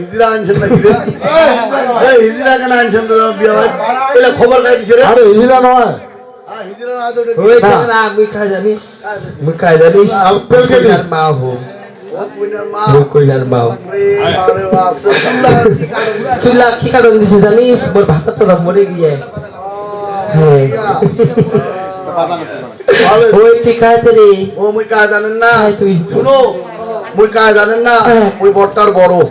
বাড়ি আনছেন? এই কেন আনছেন তো বিয়া বাড়ি? এটা খবর খাই দিছে রে? আরে নয়। হ্যাঁ কি কারণ দিছে? জানিস? মোর ভাত তো মরে গিয়ে। হ্যাঁ। ওই তুই খাইতে রে। ও মুই কা জানেন না। তুই শুনো মুই কা জানেন না হ্যাঁ। ওই বটটার বড়। ও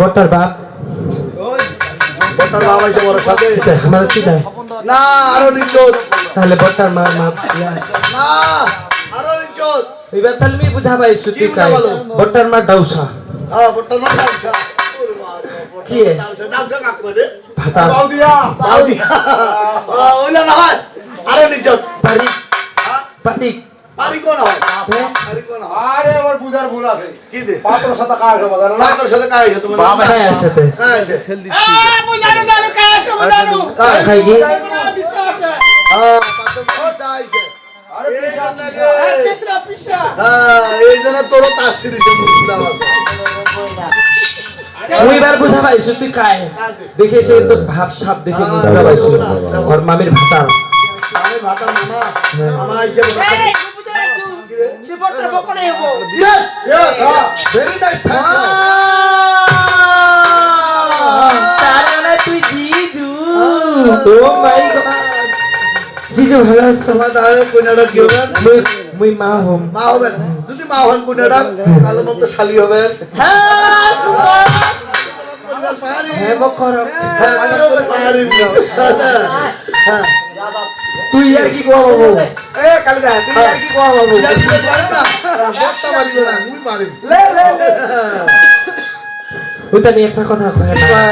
বটার বাপ। বটটার বাবা এসে বড় সাথে। আমার কি দেয় না আরও নিচত তাহলে বটার মা মা না আরও নিচত এবার তাহলে আমি বুঝাবাই সুতি কি কাই বটার মা ডাউসা। হ্যাঁ ওরে বাবা, বটটার কি? দামসা দামসা কাক করে ভাতা। বাউদিয়া। বাউ দিয়া ওইলা না আরও নিচত পারি? পারি পারি কোন হয়? তে? পারি কোন হয়? আরে আমার বুঝার ভুল আছে। কি দে? পাত্র সাথে কাজ হবে জানো না? ডাক্তার সাথে কাজ হতো তোমার খাই আসতে কাজ আছে। কাই কি হ্যাঁ পাত্র গে হ্যাঁ এই জন্য তোর আছে। দেখে সে তো ভাব সাপ দেখে মুই বুঝাবাই ওর মামির ভাতা আমি ভাতার মামা। মামা আইছে বলে ইয়েস ভেরি নাইস থ্যাংক তার মানে তুই জিজু। Oh my God. জিজু ভালো আছো? তোমার তাহলে কোনাডা কি হবে? মুই মা হোম। মা হবেন যদি মা হন কোনাডা তাহলে মত শালি হবেন হ্যাঁ সুন্দর। হ্যাঁ মো করো। হ্যাঁ পারি হ্যাঁ। তুই আর কি কোয়া বাবু? এ কালিদা তুই আর কি কোয়া বাবু? লে লে লে। ওইটা নিয়ে একটা কথা কয় না।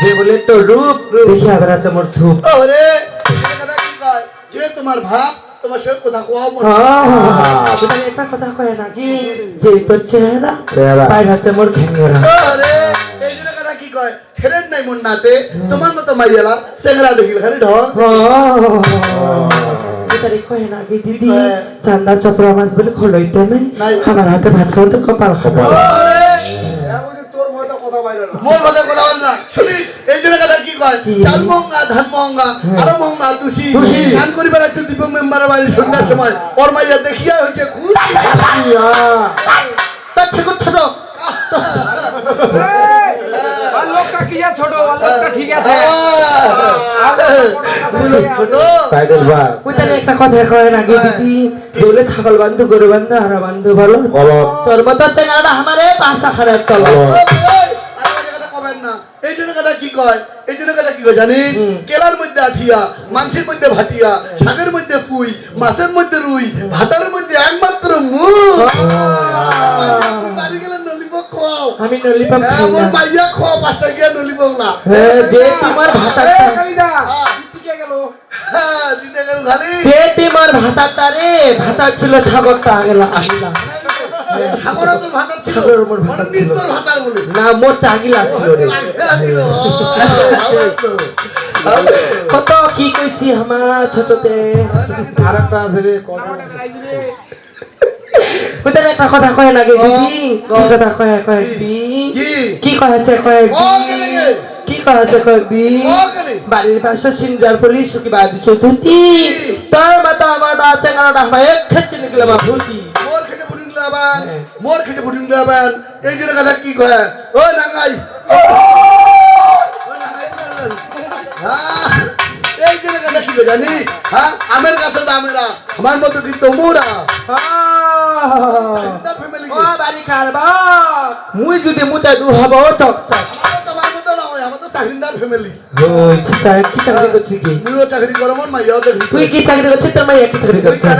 যে বলে তো রূপ দেখি আবার আছে মোর ধূপ। ওরে কথা কি কয়? যে তোমার ভাব তোমার সঙ্গে কথা কোয়াও মনে ওইটা নিয়ে একটা কথা কয় না কি? যে তোর চেহারা। বাইরে হচ্ছে মোর ঘেঙ্গেরা ওরে এই কথা কি কয়? ছেড়েন নাই মন নাতে তোমার মতো মাইয়ালা সেংরা দেখিল খালি ঢং তারিখ কয় না কি দিদি চান্দা চপড়া মাছ বলে খলইতে নাই। আমার হাতে ভাত খাওয়াতে কপাল খাব তোর মতো কথা মোর কথা কথা বল না। শুনিস এই জন্য কথা কি কয়? চাল মহঙ্গা ধান মহঙ্গা আরও মহঙ্গা তুষি তুষি। গান করি বেড়াচ্ছ দীপ মেম্বারের বাড়ি সন্ধ্যার সময় ওর মাইয়া দেখিয়া হয়েছে খুব তার ছেকুর ছোট লোকটা কি ছোট লোকটা ঠিক আছে। ছোট। টাইটেল ভাই একটা কথা কয় না দিদি যেগুলো ছাগল বান্ধু গরু বান্ধু হারা বান্ধু ভালো বলো। তোর মতো চেঙ্গাটা আমারে পাঁচা খারাপ তলা। কবেন না। এই জন্য কথা কি কয়? এই জন্য কথা কি কয় জানিস? কেলার মধ্যে আঠিয়া মাংসের মধ্যে ভাটিয়া শাকের মধ্যে পুই মাছের মধ্যে রুই ভাতার মধ্যে একমাত্র মুখ। বাড়ি গেলে নলিপক আমি নলিপাপ খাই এমন না। মাইয়া খাওয়া পাঁচটা গিয়া নলিপক না। হ্যাঁ, যে তোমার হ্যাঁ, গেল। হ্যাঁ, দিতে গেল খালি। যে তোমার ভাতারটা রে ভাতার ছিল সাগরটা আগেলা আগিলা তোর ছিল। তোর বলে। না মোর ছিল রে কত কি কইছি আমার ছোটতে? আরেকটা আছে রে কথা ওদের একটা কথা কয় না গে দিদি? ক, ক। কি কথা কয় কয়েকদিন কি? কি কয়েছে ক কয়েকদিন কেনে গে? কি কয়েছে কয়েকদিন ক বাড়ির পাশে সিনজার পুলিশ চতুর্থী তার মাতা আমার আছে কানাডা আমার এক খেচ্ছে নিকলে মা ভূতি হ্যাঁ। মোর খেটে বুটিং লাবান এই জন্য কথা কি কয়? ও নাঙ্গাই। এই জন্য কথা কি জানিস হ্যাঁ আমের কাছে দামেরা আমার মতো কিন্তু মোরা বাড়ি মুই যদি মুতে দু হব চক চক। চাকরি কি? তুই কি চাকরি করছিস? তোর মাইয়া কি চাকরি করছিস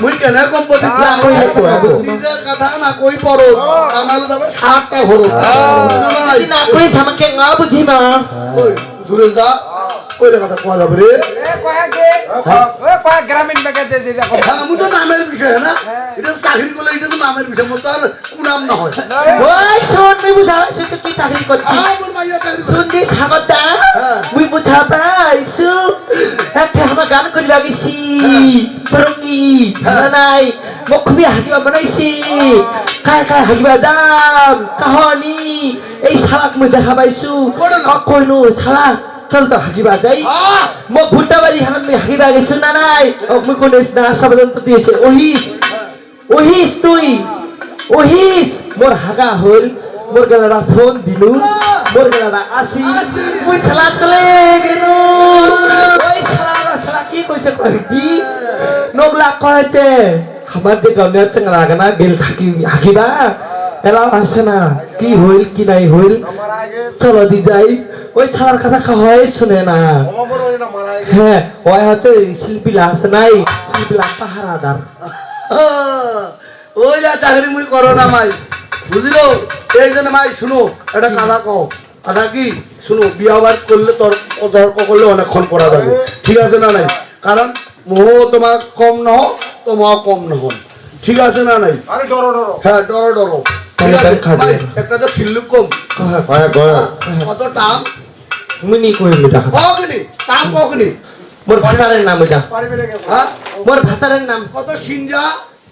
মুই কেনে কম বলি? না কইলে নিজের কথা না কই পড়ো? কানালে যাবে সাতটা তুই না কই আমাকে না বুঝি মা ওই দূরে যা। ওই কথা কোয়া যাবে রে। গ্রামীণ ব্যাংকে হ্যাঁ আমি তো নামের বিষয় না এটা তো চাকরি করলে এটা তো নামের বিষয় মতো আর কুনাম না। হয় ওই শোন মুই বুঝা সে কি চাকরি করছিস আমার মাইয়া চাকরি করে। শুনদি সাগরদা। মুই বুঝা পাইছু। একটা আমার গান করিবা গেছি। সরঙ্গি। নাই? মোক খুবই হাগিবা বানাইছি কায় কায় হাগিবা যাম? কাহনি? এই শালাক মুই দেখা পাইছু? কইনু শালাক চল তো হাগিবা যাই! মোক ভুট্টা বাড়ি হামান মুই হাগিবা গেছো না নাই? মুই কোনিস না পর্যন্ত দিয়েছে ওহিস ওহিস তুই ওহিস মোর হাগা হল মোর গেলারা ফোন দিলু মোর গেলারা আসি। মুই শালা চলে গেল। ওই শালা শালা কি কইছে কয় কি? নগলা কয়েছে আমার যে চেঙ্গা গানা গেল থাকি হাগিবা এলা আসে না। কি হইল কি নাই হইল? চলো দি যাই। ওই শালার কথা হয় শুনে না। হ্যাঁ ওই হচ্ছে শিল্পীলা আছে নাই শিল্পীলা পাহারাদার! ওই যা চাকরি মুই করো না মাই। বুঝলো? এই জন্য মাই শুনো এটা কথা কও। কথা কি? শুনো বিয়া বাদ করলে তোর তর্ক করলে অনেকক্ষণ পড়া যাবে। ঠিক আছে না নাই? কারণ মোহ তোমার কম নহ তোমার কম নহ। ঠিক আছে না নাই? আরে ডরো ডরো। হ্যাঁ ডরো ডরো। ঠিক তাড়াতাড়ি খাবে। একটা তো সিল্লুক কম। কয় কয় কয় কত টাম কই মিটা কখনি টাম কখনি মোর ভাতারের নাম ওইটা পারবি রে হ্যাঁ? মোর ভাতারের নাম। কত সিনজা?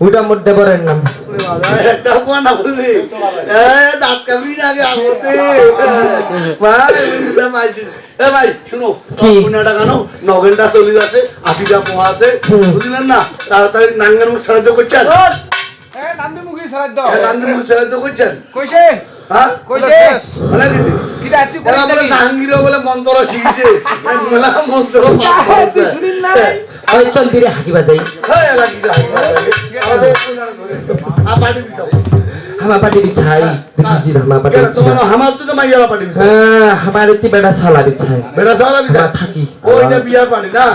ওইটা মোর দেবরের নাম। একটা কোয়া না বললি। দাঁত কামড়ি না আগতে। ভাই, উল্টা মাইছি। এ ভাই, শুনো, পুনাটা কেন? নগেনটা চলে যাচ্ছে, পোয়া আছে। বুঝলেন না? তাড়াতাড়ি নাঙ্গের মুখ সাহায্য করছেন? এ নান্দি মুখি সারাদ্দ এ, নান্দের মুখ সাহায্য করছেন? কইছে হ্যাঁ? কইছে বলে দিদি। এরা বলে জাহাঙ্গীরও বলে মন্ত্র শিখছে। মেলা মন্ত্র ওই চল দিরে হাকিবা যাই হ্যাঁ, এলা কি জাহাঙ্গীর লাগে? আমাদের পুনাটা ধরে এসো। আ, পাটি পিছাও। হামা পাটি বিছাই দেখিছি হামা পাটি বিছাই তোমার আমার তো তো মাইয়ারা পাটি পিছাও। হ্যাঁ হামার এতি বেটা বিছাই বেটা চাওয়ালা পিছাও। থাকি ওইটা বিয়ার পানি না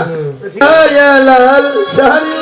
লাল শাড়ি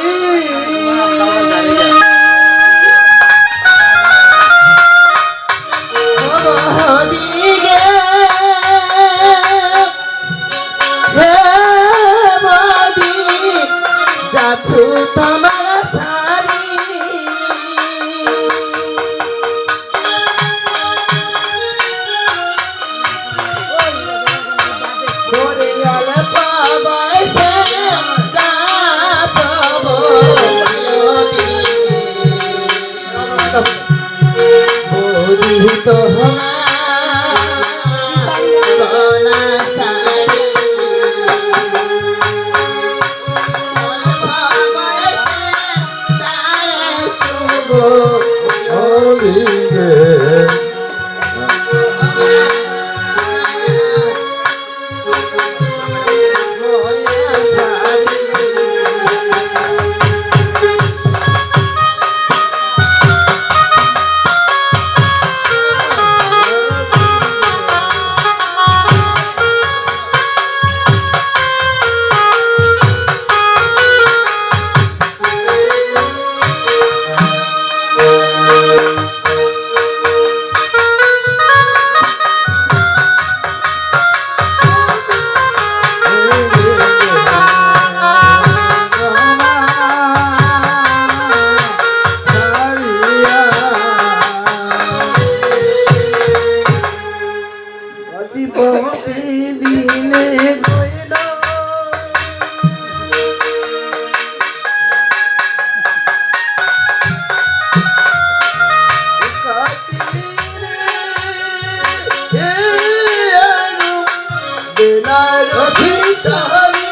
বেনারসি শাড়ি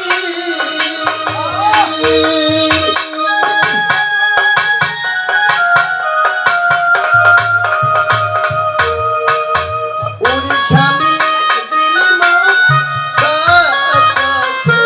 উড়িষ্যামি দিল সাকাশে